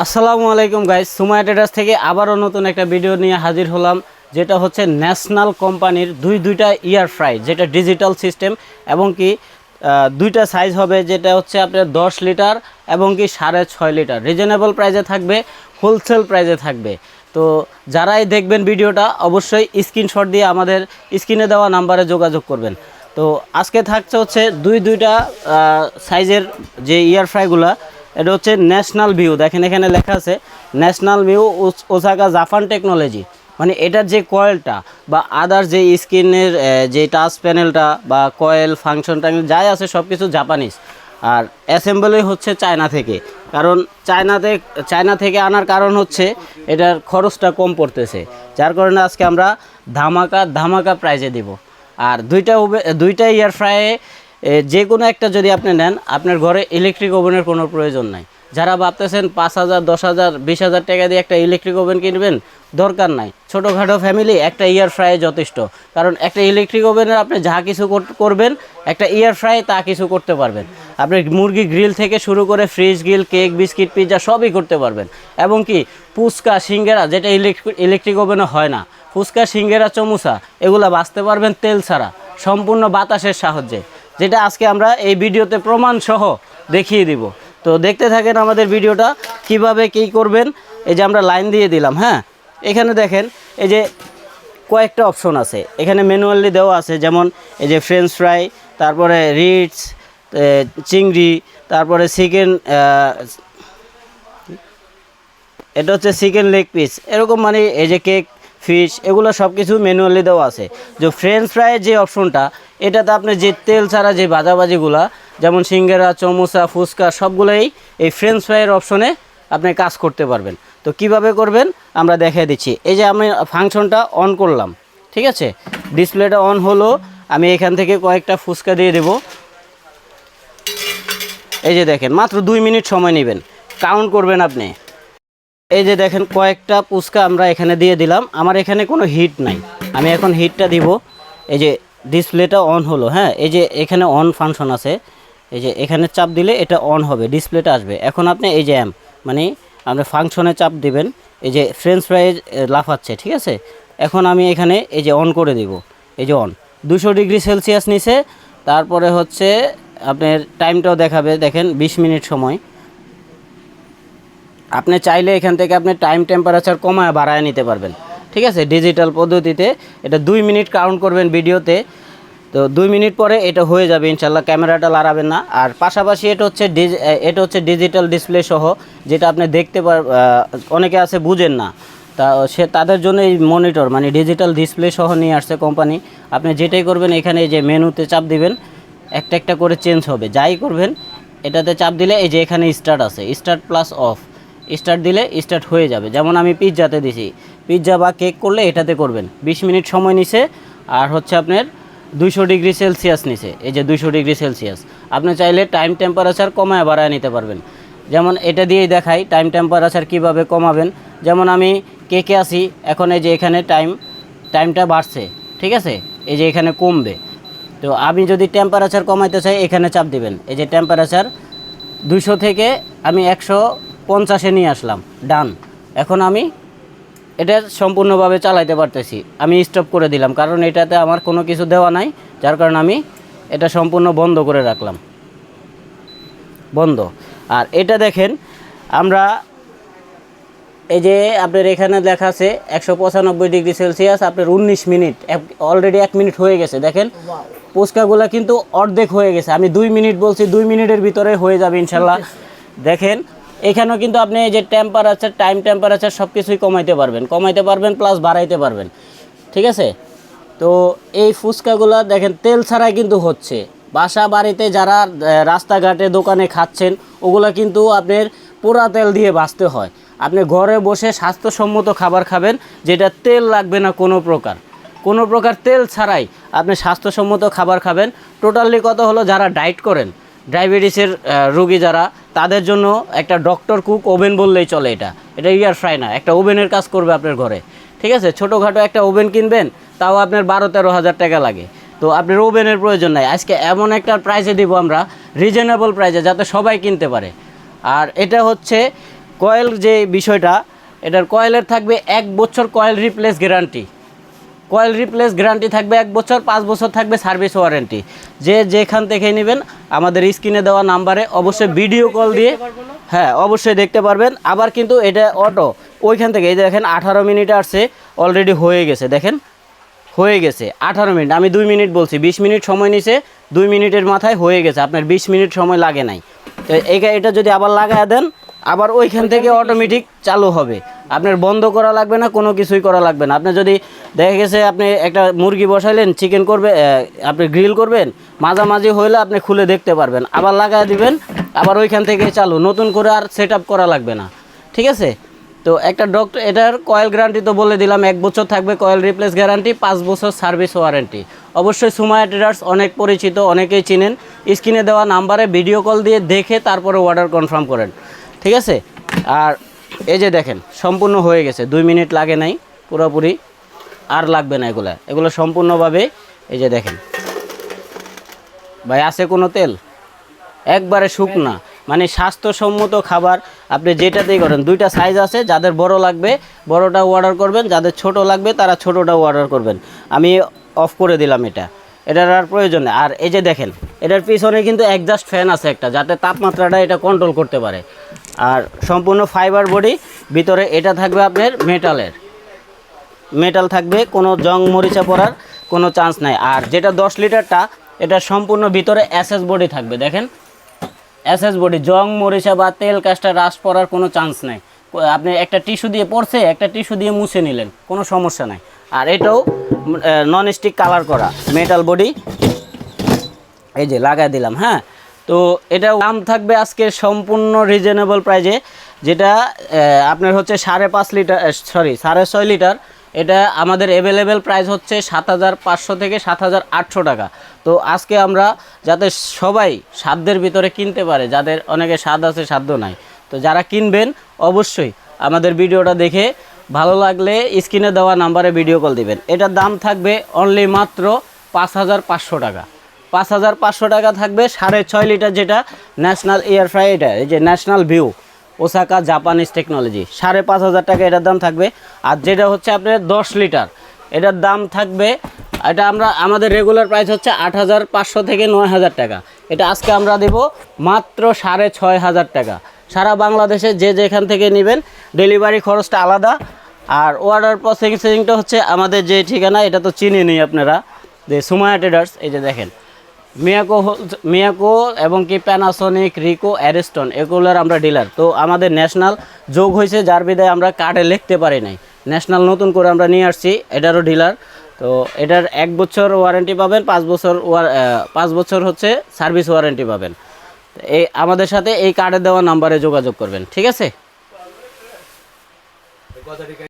আসসালামু আলাইকুম guys Sumaiya traders থেকে আবারও নতুন একটা ভিডিও নিয়ে হাজির হলাম, যেটা হচ্ছে ন্যাশনাল কোম্পানির দুই দুইটা ইয়ার ফ্রাই, যেটা ডিজিটাল সিস্টেম এবং কি দুইটা সাইজ হবে, যেটা হচ্ছে আপনার দশ লিটার এবং কি সাড়ে ছয় লিটার। রিজনেবল প্রাইজে থাকবে হোলসেল প্রাইজে থাকবে। তো যারাই দেখবেন ভিডিওটা, অবশ্যই স্ক্রিনশট দিয়ে আমাদের স্ক্রিনে দেওয়া নাম্বারে যোগাযোগ করবেন। তো আজকে থাকছে হচ্ছে দুই দুইটা সাইজের যে ইয়ার ফ্রাইগুলা এটা হচ্ছে ন্যাশনাল ভিউ দেখেন এখানে লেখা আছে national view Osaka Japan technology মানে এটার যে কয়েলটা বা আদার যে স্ক্রিনের যে টাচ প্যানেলটা বা কয়েল ফাংশন যাই আছে সব কিছু জাপানিজ আর অ্যাসেম্বলি হচ্ছে চায়না থেকে। কারণ চায়নাতে চায়না থেকে আনার কারণ হচ্ছে এটার খরচটা কম পড়তেছে। যার কারণে আজকে আমরা ধামাকা ধামাকা প্রাইজে দিব। আর দুইটা দুইটা ইয়ার ফ্রায়ে যে কোনো একটা যদি আপনি নেন, আপনার ঘরে ইলেকট্রিক ওভেনের কোনো প্রয়োজন নাই। যারা ভাবতেছেন পাঁচ হাজার, দশ হাজার, বিশ হাজার টাকা দিয়ে একটা ইলেকট্রিক ওভেন কিনবেন, দরকার নাই। ছোটোখাটো ফ্যামিলি একটা ইয়ার ফ্রাই যথেষ্ট। কারণ একটা ইলেকট্রিক ওভেনের আপনি যা কিছু কর- করবেন, একটা ইয়ার ফ্রাই তা কিছু করতে পারবেন। আপনি মুরগি গ্রিল থেকে শুরু করে fridge grill cake biscuit pizza সবই করতে পারবেন। এবং কি, ফুচকা, সিঙ্গেরা, যেটা ইলেকট্রিক ইলেকট্রিক ওভেনে হয় না। ফুচকা, সিঙ্গেরা চমুসা এগুলা বাঁচতে পারবেন তেল ছাড়া। সম্পূর্ণ বাতাসের সাহায্যে। যেটা আজকে আমরা এই ভিডিওতে প্রমাণ সহ দেখিয়ে দিব। তো দেখতে থাকেন আমাদের ভিডিওটা, কীভাবে কী করবেন, এই যে আমরা লাইন দিয়ে দিলাম হ্যাঁ? এখানে দেখেন, এই যে কয়েকটা অপশন আছে। এখানে ম্যানুয়ালি দেওয়া আছে, যেমন এই যে ফ্রেঞ্চ ফ্রাই তারপরে রিটস চিংড়ি, তারপরে চিকেন এটা হচ্ছে চিকেন লেগ পিস এরকম মানে এই যে কেক ফিশ, এগুলো সব কিছু ম্যানুয়ালি দেওয়া আছে। যে ফ্রেঞ্চ ফ্রাইয়ের যে অপশনটা এটাতে আপনি যে তেল ছাড়া যে ভাজাভাজিগুলা, যেমন সিঙ্গারা চমোসা ফুচকা, সবগুলোই এই ফ্রেঞ্চ ফ্রাইয়ের অপশনে আপনি কাজ করতে পারবেন। তো কীভাবে করবেন? আমরা দেখিয়ে দিচ্ছি। এই যে আমি ফাংশনটা অন করলাম, ঠিক আছে? ডিসপ্লেটা অন হলো, আমি এখান থেকে কয়েকটা ফুচকা দিয়ে দেবো। এই যে দেখেন, মাত্র দুই মিনিট সময় নেবেন। কাউন্ট করবেন আপনি। এই যে দেখেন, কয়েকটা পুচকা আমরা এখানে দিয়ে দিলাম। আমার এখানে কোনো হিট নাই। আমি এখন হিটটা দিব। এই যে ডিসপ্লেটা অন হলো হ্যাঁ? এই যে এখানে অন ফাংশন আছে। এই যে এখানে চাপ দিলে এটা অন হবে ডিসপ্লেটা আসবে। এখন আপনি এই যে অ্যাম মানে আপনি ফাংশনে চাপ দিবেন, এই যে ফ্রেঞ্চ ফ্রাই লাফাচ্ছে, ঠিক আছে? এখন আমি এখানে এই যে অন করে দিব। এই যে অন দুশো ডিগ্রি সেলসিয়াস নিচে, তারপরে হচ্ছে আপনার টাইমটাও দেখাবে। দেখেন, বিশ মিনিট সময়। আপনি চাইলে এখান থেকে আপনি টাইম টেম্পারেচার কমায় বাড়ায় নিতে পারবেন। ঠিক আছে? ডিজিটাল পদ্ধতিতে এটা দুই মিনিট কাউন্ট করবেন ভিডিওতে তো দুই মিনিট পরে এটা হয়ে যাবে ইনশাল্লাহ ক্যামেরাটা লাড়াবেন না। আর পাশাপাশি এটা হচ্ছে এটা হচ্ছে ডিজিটাল ডিসপ্লে সহ, যেটা আপনি দেখতে পার অনেকে আছে বুঝেন না। তা সে, তাদের জন্য এই মনিটর মানে ডিজিটাল ডিসপ্লে সহ নিয়ে আসছে কোম্পানি আপনি যেটাই করবেন, এখানে এই যে মেনুতে চাপ দিবেন, একটা একটা করে চেঞ্জ হবে। যাই করবেন, এটাতে চাপ দিলে এই যে এখানে স্টার্ট আছে। স্টার্ট প্লাস অফ স্টার্ট দিলে স্টার্ট হয়ে যাবে। যেমন আমি পিৎজাতে দিছি। পিৎজা বা কেক করলে এটাতে করবেন। বিশ মিনিট সময় নিছে, আর হচ্ছে আপনার দুইশো ডিগ্রি সেলসিয়াস নিছে। এই যে দুইশো ডিগ্রি সেলসিয়াস। আপনি চাইলে টাইম টেম্পারেচার কমায় বাড়ায় নিতে পারবেন। যেমন এটা দিয়েই দেখাই টাইম টেম্পারেচার কীভাবে কমাবেন। যেমন আমি কেকে আসি এখন এই যে এখানে টাইম টাইমটা বাড়ছে, ঠিক আছে? এই যে এখানে কমবে। তো আমি যদি টেম্পারেচার কমাইতে চাই, এখানে চাপ দিবেন। এই যে টেম্পারেচার দুশো থেকে আমি একশো পঞ্চাশে নিয়ে আসলাম, ডান। এখন আমি এটা সম্পূর্ণভাবে চালাইতে পারতেছি। আমি স্টপ করে দিলাম, কারণ এটাতে আমার কোনো কিছু দেওয়া নাই, যার কারণে আমি এটা সম্পূর্ণ বন্ধ করে রাখলাম। বন্ধ। আর এটা দেখেন, আমরা এই যে আপনার এখানে লেখা আছে একশো পঁচানব্বই ডিগ্রি সেলসিয়াস, আপনার উনিশ মিনিট অলরেডি এক মিনিট হয়ে গেছে। দেখেন, পুচকাগুলো কিন্তু অর্ধেক হয়ে গেছে। আমি দুই মিনিট বলছি, দুই মিনিটের ভিতরে হয়ে যাবে ইনশাল্লাহ। দেখেন এখানেও কিন্তু আপনি যে টেম্পারেচার টাইম টেম্পারেচার সব কিছুই কমাইতে পারবেন। কমাইতে পারবেন প্লাস বাড়াইতে পারবেন। ঠিক আছে? তো এই ফুচকাগুলো দেখেন, তেল ছাড়াই কিন্তু হচ্ছে। বাসা বাড়িতে যারা রাস্তাঘাটে দোকানে খাচ্ছেন, ওগুলো কিন্তু আপনার পোড়া তেল দিয়ে বাঁচতে হয়। আপনি ঘরে বসে স্বাস্থ্যসম্মত খাবার খাবেন, যেটা তেল লাগবে না কোনো প্রকার। কোনো প্রকার তেল ছাড়াই আপনি স্বাস্থ্যসম্মত খাবার খাবেন। টোটালি কত হলো যারা ডায়েট করেন ডায়াবেটিসের রোগী যারা, তাদের জন্য একটা ডক্টর কুক ওভেন বললেই চলে এটা। এটা ইয়ার ফ্রাই না, একটা ওভেনের কাজ করবে আপনার ঘরে। ঠিক আছে? ছোটোখাটো একটা ওভেন কিনবেন, তাও আপনার বারো তেরো হাজার টাকা লাগে। তো আপনার ওভেনের প্রয়োজন নাই। আজকে এমন একটা প্রাইসে দিব আমরা রিজনেবল প্রাইসে যাতে সবাই কিনতে পারে। আর এটা হচ্ছে কয়েল যে বিষয়টা, এটার কয়েলের থাকবে এক বছর coil replace guarantee coil replace guarantee থাকবে এক বছর পাঁচ বছর থাকবে সার্ভিস ওয়ারেন্টি। যে যেখান থেকে নেবেন আমাদের স্ক্রিনে দেওয়া নাম্বারে অবশ্যই ভিডিও কল দিয়ে হ্যাঁ অবশ্যই দেখতে পারবেন। আবার কিন্তু এটা অটো ওইখান থেকে এই যে দেখেন আঠারো মিনিট আসছে অলরেডি হয়ে গেছে দেখেন? হয়ে গেছে আঠারো মিনিট আমি দুই মিনিট বলছি বিশ মিনিট সময় নিছে দুই মিনিটের মাথায় হয়ে গেছে আপনার বিশ মিনিট সময় লাগে নাই। তো এটা যদি আবার লাগায় দেন আবার ওইখান থেকে অটোমেটিক চালু হবে। আপনার বন্ধ করা লাগবে না, কোনো কিছুই করা লাগবে না। আপনি যদি দেখা গেছে আপনি একটা মুরগি বসাইলেন চিকেন করবে আপনি গ্রিল করবেন, মাঝামাঝি হইলে আপনি খুলে দেখতে পারবেন। আবার লাগায় দিবেন, আবার ওইখান থেকে চালু। নতুন করে আর সেট করা লাগবে না। ঠিক আছে? তো একটা ডক্টর এটার কয়েল গ্যারান্টি তো বলে দিলাম, এক বছর থাকবে কয়েল রিপ্লেস গ্যারান্টি পাঁচ বছর সার্ভিস ওয়ারেন্টি অবশ্যই সুমায়া ট্রেডার্স অনেক পরিচিত, অনেকেই চিনেন। স্ক্রিনে দেওয়া নাম্বারে ভিডিও কল দিয়ে দেখে তারপরে অর্ডার কনফার্ম করেন। ঠিক আছে? আর এই যে দেখেন, সম্পূর্ণ হয়ে গেছে। দুই মিনিট লাগে নাই, পুরোপুরি আর লাগবে না এগুলা। এগুলো সম্পূর্ণভাবে, এই যে দেখেন। ভাই, আছে কোনো তেল? একবারে শুকনা। মানে স্বাস্থ্যসম্মত খাবার আপনি যেটাতেই করেন, দুইটা সাইজ আছে, যাদের বড় লাগবে, বড়টা অর্ডার করবেন, যাদের ছোট লাগবে, তারা ছোটটাও অর্ডার করবেন। আমি অফ করে দিলাম এটা। এটার আর প্রয়োজন আর এই যে দেখেন, এটার পিছনে কিন্তু একজাস্ট ফ্যান আছে একটা, যাতে তাপমাত্রাটা এটা কন্ট্রোল করতে পারে। আর সম্পূর্ণ ফাইবার বডি, ভিতরে এটা থাকবে আপনার মেটালের। মেটাল থাকবে, কোনো জং মরিচা পড়ার কোনো চান্স নাই। আর যেটা দশ লিটারটা, এটা সম্পূর্ণ ভিতরে এসএস বডি থাকবে, দেখেন। এসএস বডি, জং মরিচা বা তেল কাজটা রাস পড়ার কোনো চান্স নাই। আপনি একটা টিস্যু দিয়ে পড়ছে, একটা টিস্যু দিয়ে মুছে নিলেন, কোনো সমস্যা নাই। আর এটাও নন স্টিক কালার করা মেটাল বডি এই যে, লাগাই দিলাম হ্যাঁ? তো এটা দাম থাকবে আজকে সম্পূর্ণ রিজনেবল প্রাইজে যেটা আপনার হচ্ছে সাড়ে পাঁচ লিটার সরি সাড়ে ছয় লিটার। এটা আমাদের অ্যাভেলেবেল প্রাইস হচ্ছে সাত হাজার পাঁচশো থেকে সাত হাজার আটশো টাকা। তো আজকে আমরা যাতে সবাই সাধ্যের ভিতরে কিনতে পারে, যাদের অনেকে স্বাদ আছে, সাধ্য নাই, তো যারা কিনবেন অবশ্যই আমাদের ভিডিওটা দেখে ভালো লাগলে স্ক্রিনে দেওয়া নাম্বারে ভিডিও কল দিবেন। এটার দাম থাকবে অনলি মাত্র পাঁচ হাজার পাঁচশো টাকা। পাঁচ হাজার পাঁচশো টাকা থাকবে, সাড়ে ছয় লিটার যেটা ন্যাশনাল এয়ার ফ্রাই, এটা এই যে national view, Osaka Japanese technology, সাড়ে পাঁচ হাজার টাকা এটার দাম থাকবে। আর যেটা হচ্ছে আপনার দশ লিটার, এটার দাম থাকবে, এটা আমরা, আমাদের রেগুলার প্রাইস হচ্ছে আট হাজার পাঁচশো থেকে নয় হাজার টাকা। এটা আজকে আমরা দেব মাত্র সাড়ে ছয় হাজার টাকা। সারা বাংলাদেশে যে যেখান থেকে নেবেন ডেলিভারি খরচটা আলাদা। আর অর্ডার প্রসেসিংটা হচ্ছে আমাদের যে ঠিকানা, এটা তো চিনে নেই আপনারা, যে সুমায়া ট্রেডার্স এই যে দেখেন। মিয়াকো মিয়াকো এবং কি প্যানাসনিক রিকো অ্যারেস্টন এগুলোর আমরা ডিলার তো আমাদের ন্যাশনাল যোগ হয়েছে, যার বিদায় আমরা কার্ডে লিখতে পারি নাই। ন্যাশনাল নতুন করে আমরা নিয়ে আসছি, এটারও ডিলার তো এটার এক বছর ওয়ারেন্টি পাবেন, পাঁচ বছর পাঁচ বছর হচ্ছে সার্ভিস ওয়ারেন্টি পাবেন। এই আমাদের সাথে এই কার্ডে দেওয়া নাম্বারে যোগাযোগ করবেন ঠিক আছে।